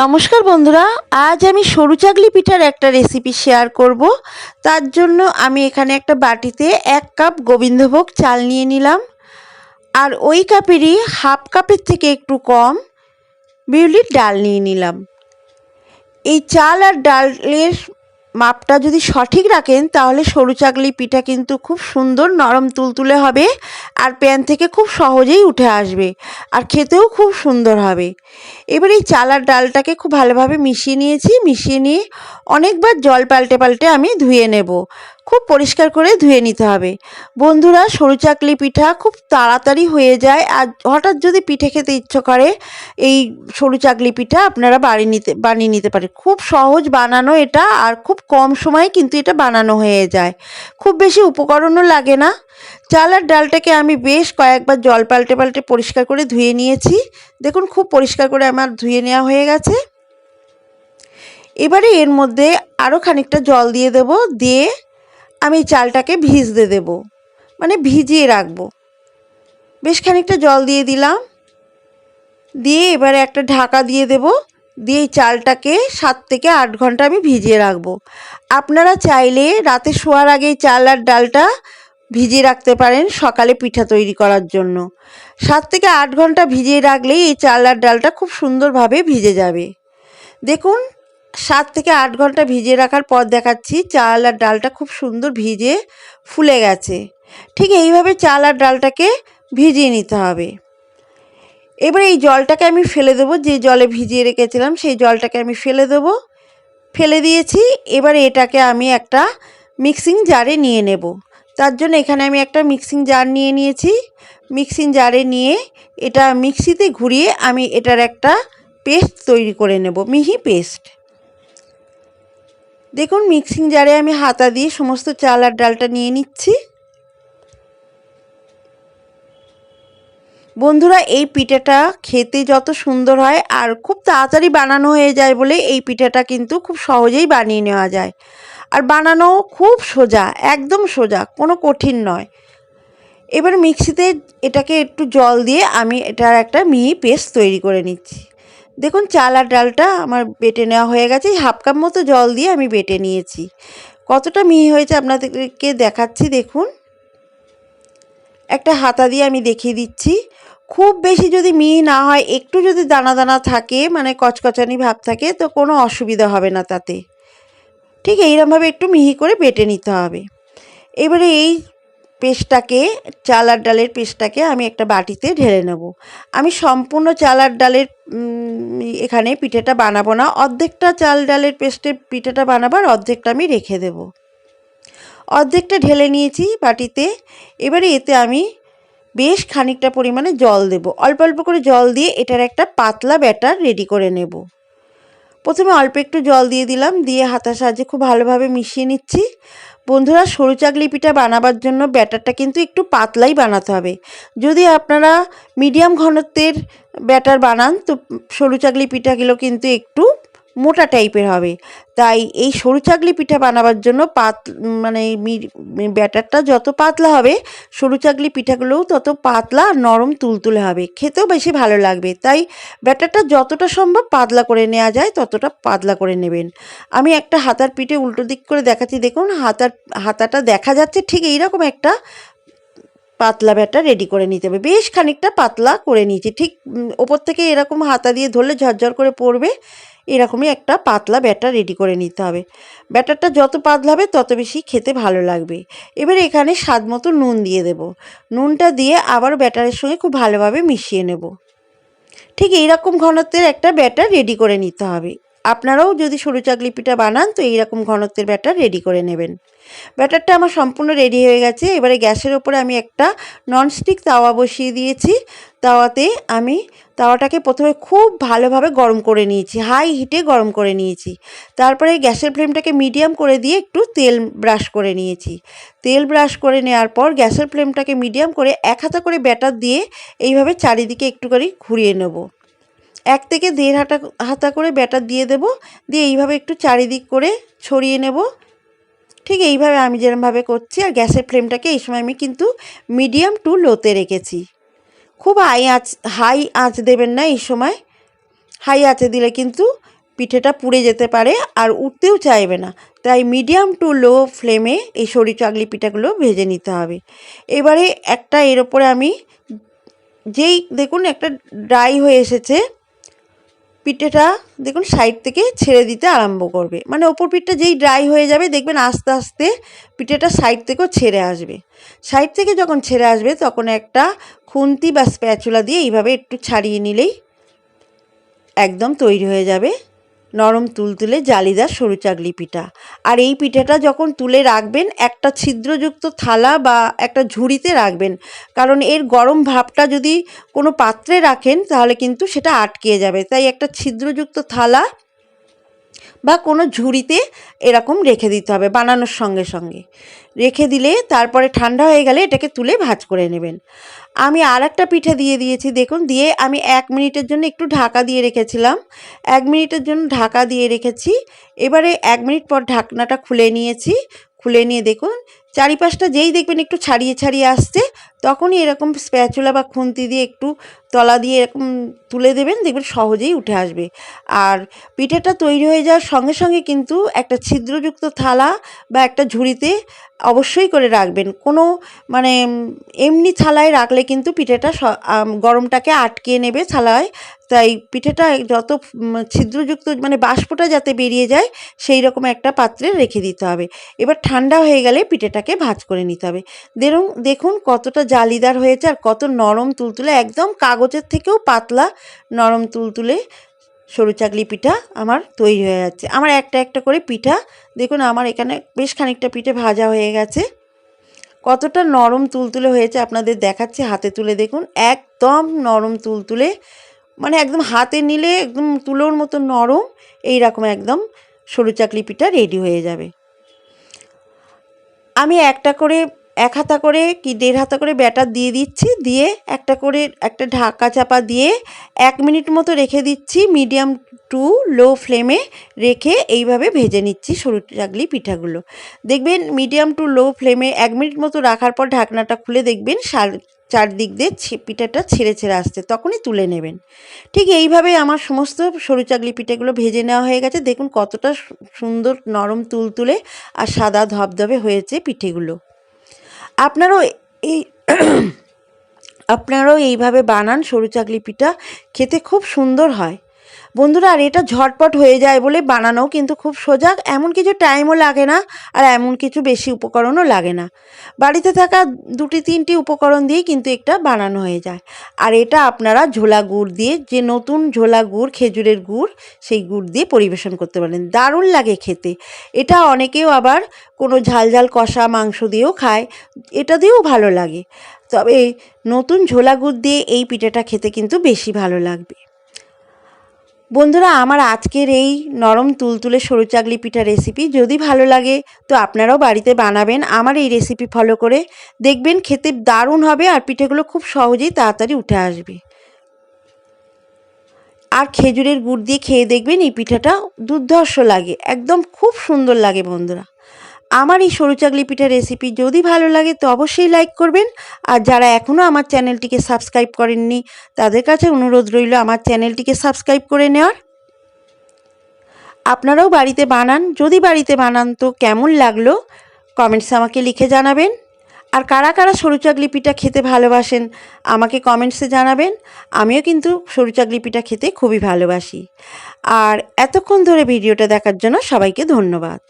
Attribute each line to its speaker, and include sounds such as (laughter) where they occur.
Speaker 1: নমস্কার বন্ধুরা, আজ আমি সরু চাকলি পিঠার একটা রেসিপি শেয়ার করব। তার জন্য আমি এখানে একটা বাটিতে এক কাপ গোবিন্দভোগ চাল নিয়ে নিলাম। আর ওই কাপেরই হাফ কাপের থেকে একটু কম বিউলির ডাল নিয়ে নিলাম। এই চাল আর ডালের মাপটা যদি সঠিক রাখেন, তাহলে সরু চাকলি পিঠা কিন্তু খুব সুন্দর নরম তুলতুলে হবে আর প্যান থেকে খুব সহজেই উঠে আসবে আর খেতেও খুব সুন্দর হবে। এবার এই চালার ডালটাকে খুব ভালোভাবে মিশিয়ে নিয়েছি, মিশিয়ে নিয়ে অনেকবার জল পাল্টে পাল্টে আমি ধুয়ে নেব। খুব পরিষ্কার করে ধুয়ে নিতে হবে। বন্ধুরা, সরু চাকলি পিঠা খুব তাড়াতাড়ি হয়ে যায় আর হঠাৎ যদি পিঠে খেতে ইচ্ছে করে, এই সরু চাকলি পিঠা আপনারা বাড়ি নিতে, বানিয়ে নিতে পারেন। খুব সহজ বানানো এটা আর খুব কম সময়ে কিন্তু এটা বানানো হয়ে যায়। খুব বেশি উপকরণও লাগে না। চাল আর ডালটাকে আমি বেশ কয়েকবার জল পাল্টে পাল্টে পরিষ্কার করে ধুয়ে নিয়েছি। দেখুন, খুব পরিষ্কার করে আমার ধুয়ে নেওয়া হয়ে গেছে। এবারে এর মধ্যে আরও খানিকটা জল দিয়ে দেব। দিয়ে আমি চালটাকে ভিজতে দেব। মানে ভিজিয়ে রাখব। বেশ খানিকটা জল দিয়ে দিলাম। দিয়ে এবারে একটা ঢাকা দিয়ে দেব। দিয়ে এই চালটাকে সাত থেকে আট ঘণ্টা আমি ভিজিয়ে রাখব। আপনারা চাইলে রাতে শোয়ার আগে চাল আর ডালটা ভিজিয়ে রাখতে পারেন সকালে পিঠা তৈরি করার জন্য। সাত থেকে আট ঘণ্টা ভিজিয়ে রাখলেই এই চাল আর ডালটা খুব সুন্দরভাবে ভিজে যাবে। দেখুন সাত থেকে আট ঘণ্টা ভিজিয়ে রাখার পর দেখাচ্ছি। চাল আর ডালটা খুব সুন্দর ভিজে ফুলে গেছে। ঠিক এইভাবে চাল আর ডালটাকে ভিজিয়ে নিতে হবে। এবার এই জলটাকে আমি ফেলে দেবো। যে জলে ভিজিয়ে রেখেছিলাম, সেই জলটাকে আমি ফেলে দেবো। ফেলে দিয়েছি। এবার এটাকে আমি একটা মিক্সিং জারে নিয়ে নেব। তার জন্য এখানে আমি একটা মিক্সিং জার নিয়ে নিয়েছি। মিক্সিং জারে নিয়ে এটা মিক্সিতে ঘুরিয়ে আমি এটার একটা পেস্ট তৈরি করে নেব। মিহি পেস্ট। দেখুন মিক্সিং জারে আমি হাতা দিয়ে সমস্ত চাল আর ডালটা নিয়ে নিচ্ছি। বন্ধুরা, এই পিঠাটা খেতে যত সুন্দর হয় আর খুব তাড়াতাড়ি বানানো হয়ে যায় বলে এই পিঠাটা কিন্তু খুব সহজেই বানিয়ে নেওয়া যায়। আর বানানো খুব সোজা, একদম সোজা, কোনো কঠিন নয়। এবার মিক্সিতে এটাকে একটু জল দিয়ে আমি এটার একটা মিহি পেস্ট তৈরি করে নিচ্ছি। দেখুন, চাল আর ডালটা আমার বেটে নেওয়া হয়ে গেছে। এই হাফ কাপ মতো জল দিয়ে আমি বেটে নিয়েছি। কতটা মিহি হয়েছে আপনাদেরকে দেখাচ্ছি, দেখুন। একটা হাতা দিয়ে আমি দেখিয়ে দিচ্ছি। খুব বেশি যদি মিহি না হয়, একটু যদি দানা দানা থাকে মানে কচকচানি ভাব থাকে, তো কোনো অসুবিধা হবে না তাতে। ঠিক এইরকমভাবে একটু মিহি করে বেটে নিতে হবে। এবারে এই পেস্টটাকে, চালার ডালের পেস্টটাকে আমি একটা বাটিতে ঢেলে নেব। আমি সম্পূর্ণ চালার ডালের এখানে পিঠেটা বানাবো না। অর্ধেকটা চাল ডালের পেস্টের পিঠেটা বানাবার অর্ধেকটা আমি রেখে দেব। অর্ধেকটা ঢেলে নিয়েছি বাটিতে। এবারে এতে আমি বেশ খানিকটা পরিমাণে জল দেব। অল্প অল্প করে জল দিয়ে এটার একটা পাতলা ব্যাটার রেডি করে নেব। প্রথমে অল্প একটু জল দিয়ে দিলাম, দিয়ে হাতার সাহায্যে খুব ভালোভাবে মিশিয়ে নিচ্ছি। বন্ধুরা, সরু চাকলি পিঠা বানাবার জন্য ব্যাটারটা কিন্তু একটু পাতলাই বানাতে হবে। যদি আপনারা মিডিয়াম ঘনত্বের ব্যাটার বানান, তো সরু চাকলি পিঠাগুলো কিন্তু একটু মোটা টাইপের হবে। তাই এই সরু চাকলি পিঠা বানাবার জন্য পাত মানে ব্যাটারটা যত পাতলা হবে, সরু চাকলি পিঠাগুলোও তত পাতলা, নরম, তুলতুলে হবে। খেতেও বেশি ভালো লাগবে। তাই ব্যাটারটা যতটা সম্ভব পাতলা করে নেওয়া যায়, ততটা পাতলা করে নেবেন। আমি একটা হাতার পিঠে উল্টো দিক করে দেখাচ্ছি। দেখুন, হাতার, হাতাটা দেখা যাচ্ছে ঠিক এইরকম একটা পাতলা ব্যাটা রেডি করে নিতে হবে। বেশ খানিকটা পাতলা করে নিয়েছি। ঠিক ওপর থেকে এরকম হাতা দিয়ে ধরলে ঝরঝর করে পড়বে। এরকমই একটা পাতলা ব্যাটার রেডি করে নিতে হবে। ব্যাটারটা যত পাতলা হবে তত বেশি খেতে ভালো লাগবে। এবার এখানে স্বাদ মতো নুন দিয়ে দেব। নুনটা দিয়ে আবার ব্যাটারের সঙ্গে খুব ভালোভাবে মিশিয়ে নেব। ঠিক এইরকম ঘনত্বের একটা ব্যাটার রেডি করে নিতে হবে। আপনারাও যদি সরু চাকলি পিঠা বানান, তো এইরকম ঘনত্বের ব্যাটার রেডি করে নেবেন। ব্যাটারটা আমার সম্পূর্ণ রেডি হয়ে গেছে। এবারে গ্যাসের ওপরে আমি একটা ননস্টিক তাওয়া বসিয়ে দিয়েছি। তাওয়াতে আমি তাওয়াটাকে প্রথমে খুব ভালোভাবে গরম করে নিয়েছি হাই হিটে গরম করে নিয়েছি। তারপরে গ্যাসের ফ্লেমটাকে মিডিয়াম করে দিয়ে একটু তেল ব্রাশ করে নিয়েছি। তেল ব্রাশ করে নেওয়ার পর গ্যাসের ফ্লেমটাকে মিডিয়াম করে এক হাতা করে ব্যাটার দিয়ে এইভাবে চারিদিকে একটু করে ঘুরিয়ে নেব। এক থেকে দেড় হাতা হাতা করে ব্যাটার দিয়ে দেব। দিয়ে এইভাবে একটু চারিদিক করে ছড়িয়ে নেব। ঠিক এইভাবে আমি যেরমভাবে করছি, আর গ্যাসের ফ্লেমটাকে এই সময় আমি কিন্তু মিডিয়াম টু লোতে রেখেছি। খুব হাই আঁচ হাই আঁচ দেবেন না এই সময়। হাই আঁচে দিলে কিন্তু পিঠেটা পুড়ে যেতে পারে আর উঠতেও চাইবে না। তাই মিডিয়াম টু লো ফ্লেমে এই সরি চাগলি পিঠাগুলো ভেজে নিতে হবে। এবারে একটা এর ওপরে আমি যেই, দেখুন একটা ড্রাই হয়ে এসেছে। পিঠেটা দেখুন সাইড থেকে ছেড়ে দিতে আরম্ভ করবে। মানে ওপর পিঠটা যেই ড্রাই হয়ে যাবে, দেখবেন আস্তে আস্তে পিঠেটা সাইড থেকেও ছেড়ে আসবে। সাইড থেকে যখন ছেড়ে আসবে, তখন একটা খুন্তি বা স্প্যাচুলা দিয়ে এইভাবে একটু ছাড়িয়ে নিলেই একদম তৈরি হয়ে যাবে। নরম তুলতুলে জালিদার সরু চাকলি পিঠা। আর এই পিঠাটা যখন তুলে রাখবেন, একটা ছিদ্রযুক্ত থালা বা একটা ঝুড়িতে রাখবেন। কারণ এর গরম ভাবটা যদি কোনো পাত্রে রাখেন, তাহলে কিন্তু সেটা আটকে যাবে। তাই একটা ছিদ্রযুক্ত থালা বা কোনো ঝুড়িতে এরকম রেখে দিতে হবে বানানোর সঙ্গে সঙ্গে। রেখে দিলে তারপরে ঠান্ডা হয়ে গেলে এটাকে তুলে ভাজ করে নেবেন। আমি আর একটা পিঠে দিয়ে দিয়েছি, দেখুন, দিয়ে আমি এক মিনিটের জন্য একটু ঢাকা দিয়ে রেখেছিলাম। এক মিনিটের জন্য ঢাকা দিয়ে রেখেছি। এবারে এক মিনিট পর ঢাকনাটা খুলে নিয়েছি। খুলে নিয়ে দেখুন চারিপাশটা যেই দেখবেন একটু ছাড়িয়ে ছাড়িয়ে আসছে, তখনই এরকম স্প্যাচুলা বা খুন্তি দিয়ে একটু তলা দিয়ে এরকম তুলে দেবেন, দেখবেন সহজেই উঠে আসবে। আর পিঠেটা তৈরি হয়ে যাওয়ার সঙ্গে সঙ্গে কিন্তু একটা ছিদ্রযুক্ত থালা বা একটা ঝুড়িতে অবশ্যই করে রাখবেন। কোনো মানে এমনি থালায় রাখলে কিন্তু পিঠেটা গরমটাকে আটকে নেবে থালায়। তাই পিঠেটা যত ছিদ্রযুক্ত মানে বাষ্পটা যাতে বেরিয়ে যায় সেই রকম একটা পাত্রে রেখে দিতে হবে। এবার ঠান্ডা হয়ে গেলে পিঠেটাকে ভাজ করে নিতে হবে। দেখুন দেখুন কতটা জালিদার হয়েছে আর কত নরম তুলতুলে, একদম কাগজের থেকেও পাতলা নরম তুলতুলে সরু চাকলি পিঠা আমার তৈরি হয়ে যাচ্ছে। আমার একটা একটা করে পিঠা, দেখুন আমার এখানে বেশ খানিকটা পিঠে ভাজা হয়ে গেছে। কতটা নরম তুলতুলে হয়েছে আপনাদের দেখাচ্ছে, হাতে তুলে দেখুন, একদম নরম তুলতুলে মানে একদম হাতে নিলে একদম তুলোর মতো নরম এই রকম একদম সরু চাকলি পিঠা রেডি হয়ে যাবে। আমি একটা করে, এক হাতা করে কি দেড় হাতা করে ব্যাটার দিয়ে দিচ্ছি, দিয়ে একটা করে, একটা ঢাকা চাপা দিয়ে এক মিনিট মতো রেখে দিচ্ছি, মিডিয়াম টু লো ফ্লেমে রেখে এইভাবে ভেজে নিচ্ছি সরু চাগলি পিঠাগুলো। দেখবেন মিডিয়াম টু লো ফ্লেমে এক মিনিট মতো রাখার পর ঢাকনাটা খুলে দেখবেন চারদিক দিয়ে পিঠাটা ছেড়ে ছেড়ে আসছে, তখনই তুলে নেবেন। ঠিক এইভাবে আমার সমস্ত সরু চাকলি পিঠেগুলো ভেজে নেওয়া হয়ে গেছে। দেখুন কতটা সুন্দর নরম তুলতুলে আর সাদা ধবধবে হয়েছে পিঠেগুলো। আপনারও এই (clears throat) আপনারাও এইভাবে বানান সরু চাকলি পিঠা, খেতে খুব সুন্দর হয়। বন্ধুরা, আর এটা ঝটপট হয়ে যায় বলে বানানো কিন্তু খুব সোজা। এমন কিছু টাইমও লাগে না আর এমন কিছু বেশি উপকরণও লাগে না। বাড়িতে থাকা দুটি, তিনটি উপকরণ দিয়েই কিন্তু একটা বানানো হয়ে যায়। আর এটা আপনারা ঝোলা গুড় দিয়ে, যে নতুন ঝোলা গুড়, খেজুরের গুড়, সেই গুড় দিয়ে পরিবেশন করতে পারেন। দারুণ লাগে খেতে। এটা অনেকেও আবার কোনো ঝাল ঝাল কষা মাংস দিয়েও খায়। এটা দিয়েও ভালো লাগে। তবে নতুন ঝোলা গুড় দিয়ে এই পিঠাটা খেতে কিন্তু বেশি ভালো লাগবে। বন্ধুরা, আমার আজকের এই নরম তুলতুলে সরু চাকলি পিঠা রেসিপি যদি ভালো লাগে, তো আপনারাও বাড়িতে বানাবেন। আমার এই রেসিপি ফলো করে দেখবেন খেতে দারুণ হবে আর পিঠেগুলো খুব সহজেই তাড়াতাড়ি উঠে আসবে। আর খেজুরের গুড় দিয়ে খেয়ে দেখবেন এই পিঠাটা দুর্ধর্ষ লাগে, একদম খুব সুন্দর লাগে বন্ধুরা। আমার এই সরু চাগলি পিঠা রেসিপি যদি ভালো লাগে তো অবশ্যই লাইক করবেন। আর যারা এখনও আমার চ্যানেলটিকে সাবস্ক্রাইব করেননি, তাদের কাছে অনুরোধ রইল আমার চ্যানেলটিকে সাবস্ক্রাইব করে নেওয়ার। আপনারাও বাড়িতে বানান, যদি বাড়িতে বানান তো কেমন লাগল কমেন্টস আমাকে লিখে জানাবেন। আর কারা কারা সরু চাগলি পিঠা খেতে ভালোবাসেন, আমাকে কমেন্টসে জানাবেন। আমিও কিন্তু সরু চাগলি পিঠা খেতে খুবই ভালোবাসি। আর এতক্ষণ ধরে ভিডিওটা দেখার জন্য সবাইকে ধন্যবাদ।